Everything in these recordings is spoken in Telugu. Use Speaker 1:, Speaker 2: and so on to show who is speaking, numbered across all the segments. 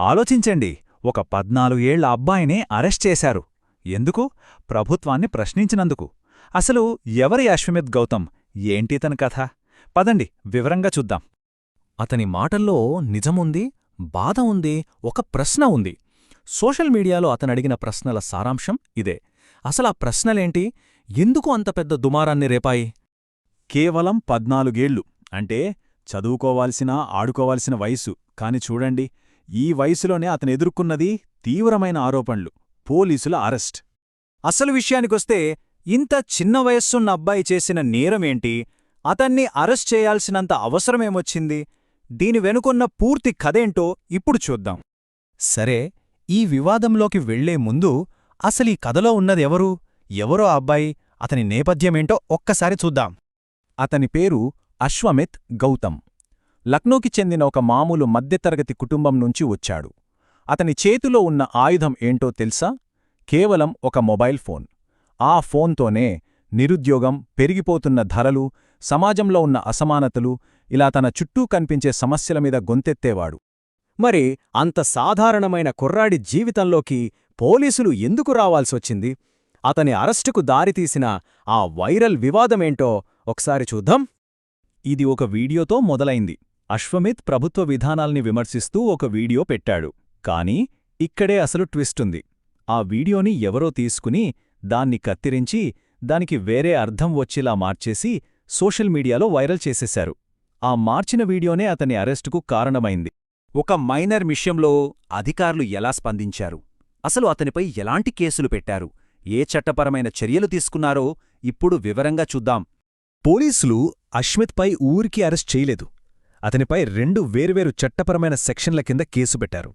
Speaker 1: ఆలోచించండి. ఒక పద్నాలుగేళ్ళ అబ్బాయినే అరెస్ట్ చేశారు. ఎందుకు? ప్రభుత్వాన్ని ప్రశ్నించినందుకు. అసలు ఎవరి అశ్వమిత్ గౌతమ్? ఏంటితని కథ? పదండి వివరంగా చూద్దాం.
Speaker 2: అతని మాటల్లో నిజముంది బాధ ఉంది ఒక ప్రశ్న ఉంది. సోషల్ మీడియాలో అతనడిగిన ప్రశ్నల సారాంశం ఇదే. అసలా ప్రశ్నలేంటి? ఎందుకు అంత పెద్ద దుమారాన్ని రేపాయి?
Speaker 1: కేవలం పద్నాలుగేళ్ళు. అంటే చదువుకోవాల్సిన ఆడుకోవాల్సిన వయసు కాని చూడండి ఈ వయసులోనే అతను ఎదుర్కొన్నది తీవ్రమైన ఆరోపణలు పోలీసుల అరెస్ట్. అసలు విషయానికొస్తే ఇంత చిన్న వయస్సున్న అబ్బాయి చేసిన నేరమేంటి అతన్ని అరెస్ట్ చేయాల్సినంత అవసరమేమొచ్చింది? దీని వెనుకున్న పూర్తి కథేంటో ఇప్పుడు చూద్దాం.
Speaker 2: సరే ఈ వివాదంలోకి వెళ్ళే ముందు అసలీ కథలో ఉన్నదెవరు ఎవరో? అబ్బాయి? అతని నేపథ్యమేంటో ఒక్కసారి చూద్దాం.
Speaker 1: అతని పేరు అశ్వమిత్ గౌతమ్. లక్నోకి చెందిన ఒక మామూలు మధ్యతరగతి కుటుంబం నుంచి వచ్చాడు. అతని చేతిలో ఉన్న ఆయుధం ఏంటో తెలుసా? కేవలం ఒక మొబైల్ ఫోన్. ఆ ఫోన్తోనే నిరుద్యోగం పెరిగిపోతున్న ధరలు సమాజంలో ఉన్న అసమానతలు ఇలా తన చుట్టూ కనిపించే సమస్యల మీద గొంతెత్తేవాడు.
Speaker 3: మరి అంత సాధారణమైన కుర్రాడి జీవితంలోకి పోలీసులు ఎందుకు రావాల్సొచ్చింది అతని అరెస్టుకు దారితీసిన ఆ వైరల్ వివాదమేంటో ఒకసారి చూద్దాం.
Speaker 1: ఇది ఒక వీడియోతో మొదలైంది. అశ్వమిత్ ప్రభుత్వ విధానాల్ని విమర్శిస్తూ ఒక వీడియో పెట్టాడు. కానీ ఇక్కడే అసలు ట్విస్టుంది ఆ వీడియోని ఎవరో తీసుకుని దాన్ని కత్తిరించి దానికి వేరే అర్థం వచ్చేలా మార్చేసి సోషల్ మీడియాలో వైరల్ చేసేశారు. ఆ మార్చిన వీడియోనే అతని అరెస్టుకు కారణమైంది.
Speaker 3: ఒక మైనర్ విషయంలో అధికారులు ఎలా స్పందించారు? అసలు అతనిపై ఎలాంటి కేసులు పెట్టారు? ఏ చట్టపరమైన చర్యలు తీసుకున్నారో ఇప్పుడు వివరంగా చూద్దాం.
Speaker 2: పోలీసులు అశ్మిత్పై ఊరికి అరెస్ట్ చేయలేదు. అతనిపై రెండు వేర్వేరు చట్టపరమైన సెక్షన్ల కింద కేసు పెట్టారు.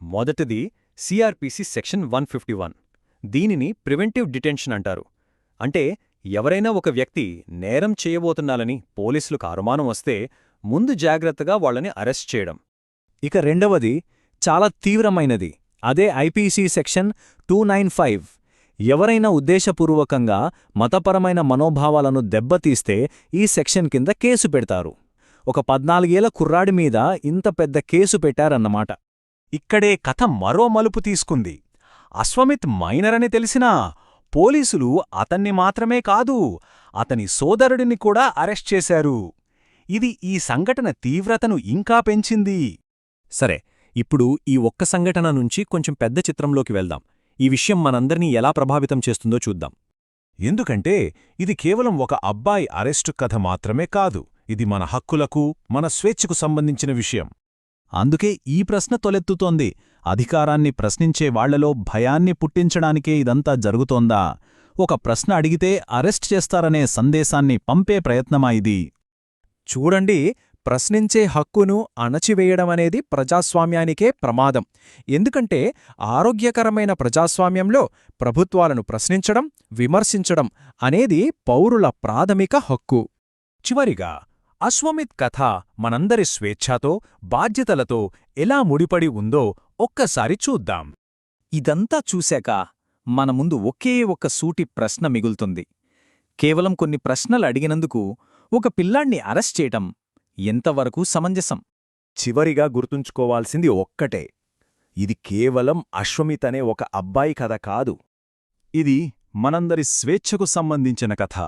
Speaker 3: మొదటిది CrPC section one fifty one. దీనిని ప్రివెంటివ్ డిటెన్షన్ అంటారు. అంటే ఎవరైనా ఒక వ్యక్తి నేరం చేయబోతున్నాలని పోలీసులకు అనుమానం వస్తే ముందు జాగ్రత్తగా వాళ్ళని అరెస్ట్ చేయడం.
Speaker 1: ఇక రెండవది చాలా తీవ్రమైనది. అదే IPC section two nine five. ఎవరైనా ఉద్దేశపూర్వకంగా మతపరమైన మనోభావాలను దెబ్బతీస్తే ఈ సెక్షన్ కింద కేసు పెడతారు. ఒక పద్నాలుగేళ్ళ కుర్రాడి మీద ఇంత పెద్ద కేసు పెట్టారన్నమాట. ఇక్కడే కథ మరో మలుపు తీసుకుంది. అశ్వమిత్ మైనర్ అని తెలిసినా పోలీసులు అతన్ని మాత్రమే కాదు అతని సోదరుడిని కూడా అరెస్ట్ చేశారు. ఇది ఈ సంఘటన తీవ్రతను ఇంకా పెంచింది.
Speaker 2: సరే ఇప్పుడు ఈ ఒక్క సంఘటన నుంచి కొంచెం పెద్ద చిత్రంలోకి వెళ్దాం. ఈ విషయం మనందరినీ ఎలా ప్రభావితం చేస్తుందో చూద్దాం.
Speaker 1: ఎందుకంటే ఇది కేవలం ఒక అబ్బాయి అరెస్టు కథ మాత్రమే కాదు. ఇది మన హక్కులకు మన స్వేచ్ఛకు సంబంధించిన విషయం. అందుకే ఈ ప్రశ్న తొలెత్తుతోంది. అధికారాన్ని ప్రశ్నించే వాళ్ళలో భయాన్ని పుట్టించడానికే ఇదంతా జరుగుతోందా? ఒక ప్రశ్న అడిగితే అరెస్ట్ చేస్తారనే సందేశాన్ని పంపే ప్రయత్నమా ఇది?
Speaker 3: చూడండి ప్రశ్నించే హక్కును అణచివేయడమనేది ప్రజాస్వామ్యానికే ప్రమాదం. ఎందుకంటే ఆరోగ్యకరమైన ప్రజాస్వామ్యంలో ప్రభుత్వాలను ప్రశ్నించడం విమర్శించడం అనేది పౌరుల ప్రాథమిక హక్కు.
Speaker 1: చివరిగా అశ్వమిత్ కథ మనందరి స్వేచ్ఛతో బాధ్యతలతో ఎలా ముడిపడి ఉందో ఒక్కసారి చూద్దాం.
Speaker 3: ఇదంతా చూశాక మన ముందు ఒకే ఒక్క సూటి ప్రశ్న మిగులుతుంది. కేవలం కొన్ని ప్రశ్నలు అడిగినందుకు ఒక పిల్లాణ్ణి అరెస్ట్ చేయటం ఎంతవరకు సమంజసం?
Speaker 4: చివరిగా గుర్తుంచుకోవాల్సింది ఒక్కటే. ఇది కేవలం అశ్వమిత్ అనే ఒక అబ్బాయి కథ కాదు.
Speaker 1: ఇది మనందరి స్వేచ్ఛకు సంబంధించిన కథ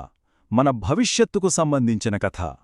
Speaker 1: మన భవిష్యత్తుకు సంబంధించిన కథ.